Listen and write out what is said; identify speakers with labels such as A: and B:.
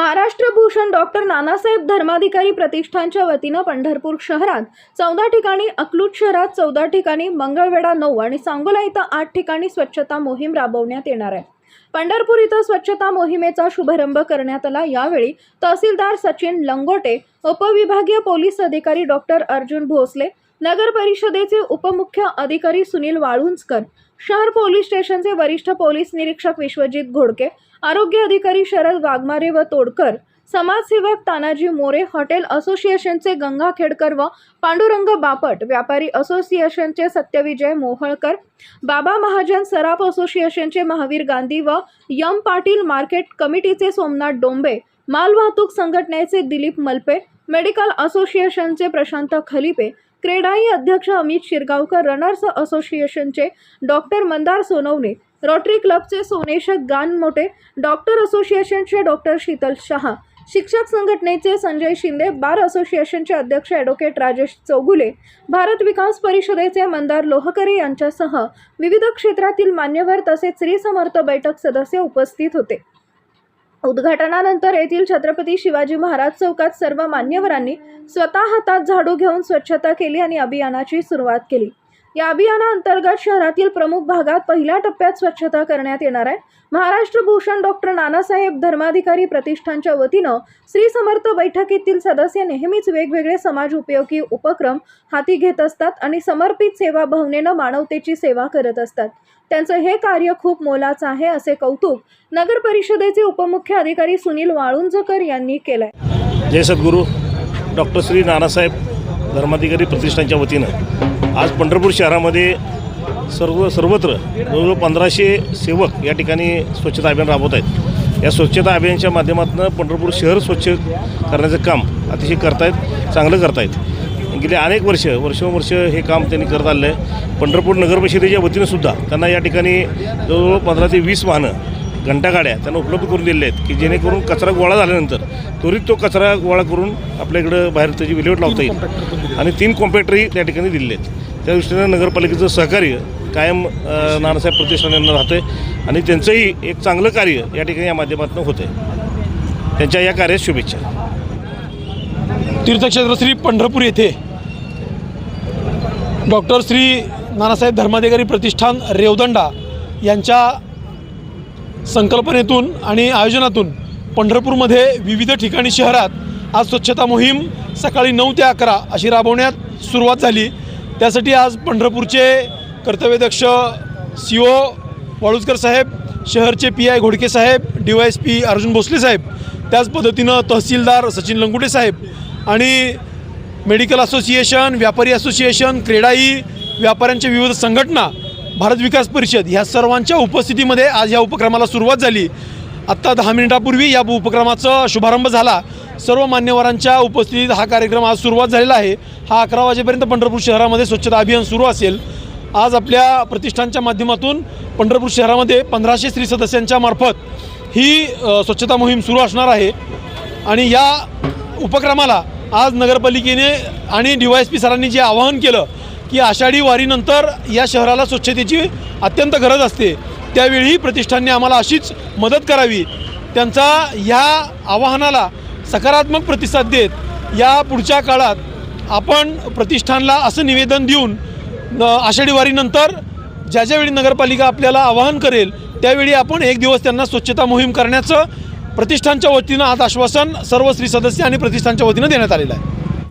A: Maharashtra Bhushan doctor Nanasaheb Dharmadhikari प्रतिष्ठानच्या वतीनं पंढरपूर शहरात चौदा ठिकाणी अकलूज शहरात चौदा ठिकाणी मंगळवेढा नऊ आणि सांगोला इथं आठ ठिकाणी स्वच्छता मोहीम राबवण्यात येणार आहे. पंढरपूर इथं स्वच्छता मोहिमेचा शुभारंभ करण्यात आला. यावेळी तहसीलदार सचिन लंगोटे उपविभागीय पोलीस अधिकारी डॉक्टर अर्जुन भोसले नगर परिषदेचे उपमुख्य अधिकारी सुनील वाळुंजकर शहर पोलीस स्टेशनचे वरिष्ठ पोलीस निरीक्षक विश्वजित घोडके आरोग्य अधिकारी शरद वाघमारे व तोडकर समाजसेवक तानाजी मोरे हॉटेल असोसिएशनचे गंगा खेडकर व पांडुरंग बापट व्यापारी असोसिएशनचे सत्यविजय मोहळकर बाबा महाजन सराफ असोसिएशनचे महावीर गांधी व यम पाटील मार्केट कमिटीचे सोमनाथ डोंबे मालवाहतूक संघटनेचे दिलीप मलपे मेडिकल असोसिएशनचे प्रशांत खलिपे क्रेडाई अध्यक्ष अमित शिरगावकर रनर्स असोसिएशनचे डॉक्टर मंदार सोनवणे रोटरी क्लबचे सोनेश गानमोटे डॉक्टर असोसिएशनचे डॉक्टर शीतल शहा शिक्षक संघटनेचे संजय शिंदे बार असोसिएशनचे अध्यक्ष ॲडव्होकेट राजेश चौगुले भारत विकास परिषदेचे मंदार लोहकरे यांच्यासह विविध क्षेत्रातील मान्यवर तसेच श्री समर्थ बैठक सदस्य उपस्थित होते. उद्घाटनानंतर येथील छत्रपती शिवाजी महाराज चौकात सर्व मान्यवरांनी स्वतः हातात झाडू घेऊन स्वच्छता केली आणि अभियानाची सुरुवात केली. या अभियानाअंतर्गत शहरातील प्रमुख भागात पहिल्या टप्प्यात स्वच्छता करण्यात येणार आहे. महाराष्ट्र भूषण डॉक्टर नानासाहेब धर्माधिकारी प्रतिष्ठानच्या वतीनं श्री समर्थ बैठकीतील सदस्य नेहमीच वेगवेगळे समाज उपयोगी उपक्रम हाती घेत असतात आणि समर्पित सेवा भावनेनं मानवतेची सेवा करत असतात. त्यांचं हे कार्य खूप मोलाचं आहे असे कौतुक नगर परिषदेचे उपमुख्य अधिकारी सुनील वाळुंजकर यांनी केलंय.
B: जय सद्गुरू. डॉक्टर श्री नानासाहेब धर्माधिकारी प्रतिष्ठानच्या वतीनं आज पंढरपूर शहरामध्ये सर्व सर्वत्र जवळजवळ पंधराशे सेवक या ठिकाणी स्वच्छता अभियान राबवत आहेत. या स्वच्छता अभियानच्या माध्यमातून पंढरपूर शहर स्वच्छ करण्याचं काम अतिशय करतायत चांगलं करतायत. गेले अनेक वर्ष वर्षोवर्ष हे काम त्यांनी करत आलेलं आहे. पंढरपूर नगरपरिषदेच्या वतीनं सुद्धा त्यांना या ठिकाणी जवळजवळ पंधरा ते वीस वाहनं घंटागाड्या त्यांना उपलब्ध करून दिलेल्या आहेत की जेणेकरून कचरा गोळा झाल्यानंतर त्वरित तो कचरा गोळा करून आपल्याकडं बाहेर त्याची विल्हेवाट लावता येईल. आणि तीन कॉम्पॅक्टरही त्या ठिकाणी दिलेले आहेत. त्या दृष्टीनं नगरपालिकेचं सहकार्य कायम नानासाहेब प्रतिष्ठान यांना राहतं आहे आणि त्यांचंही एक चांगलं कार्य या ठिकाणी या माध्यमातून होतं आहे त्यांच्या या कार्यात शुभेच्छा.
C: तीर्थक्षेत्र श्री पंढरपूर येथे डॉक्टर श्री नानासाहेब धर्माधिकारी प्रतिष्ठान रेवदंडा यांच्या संकल्पनेतून आणि आयोजनातून पंढरपूरमध्ये विविध ठिकाणी शहरात आज स्वच्छता मोहीम सकाळी नऊ ते अकरा अशी राबवण्यात सुरुवात झाली. त्यासाठी आज पंढरपूरचे कर्तव्यदक्ष सी ओ वाळुजकर साहेब शहरचे P I Ghodke Saheb D Y S P Arjun Bhosle साहेब त्याच पद्धतीनं तहसीलदार सचिन लंगुटे साहेब आणि मेडिकल असोसिएशन व्यापारी असोसिएशन क्रेडाई व्यापाऱ्यांच्या विविध संघटना भारत विकास परिषद ह्या सर्वांच्या उपस्थितीमध्ये आज या उपक्रमाला सुरुवात झाली. आत्ता दहा मिनिटापूर्वी या उपक्रमाचा शुभारंभ झाला. सर्व मान्यवरांच्या उपस्थितीत हा कार्यक्रम आज सुरुवात झालेला आहे. हा अकरा वाजेपर्यंत पंढरपूर शहरामध्ये स्वच्छता अभियान सुरू असेल. आज आपल्या प्रतिष्ठानच्या माध्यमातून पंढरपूर शहरामध्ये पंधराशे स्त्री सदस्यांच्या मार्फत ही स्वच्छता मोहीम सुरू असणार आहे. आणि या उपक्रमाला आज नगरपालिकेने आणि डी वाय एस पी सरांनी जे आवाहन केलं की आषाढी वारीनंतर या शहराला स्वच्छतेची अत्यंत गरज असते. त्यावेळी प्रतिष्ठानने आम्हाला अशीच मदत करावी. त्यांचा ह्या आवाहनाला सकारात्मक प्रतिसाद देत या पुढच्या काळात आपण प्रतिष्ठानला असं निवेदन देऊन आषाढी वारीनंतर ज्या ज्यावेळी नगरपालिका आपल्याला आवाहन करेल त्यावेळी आपण एक दिवस त्यांना स्वच्छता मोहीम करण्याचं प्रतिष्ठानच्या वतीनं आज आश्वासन सर्व श्री सदस्य आणि प्रतिष्ठानच्या वतीनं देण्यात आलेलं आहे.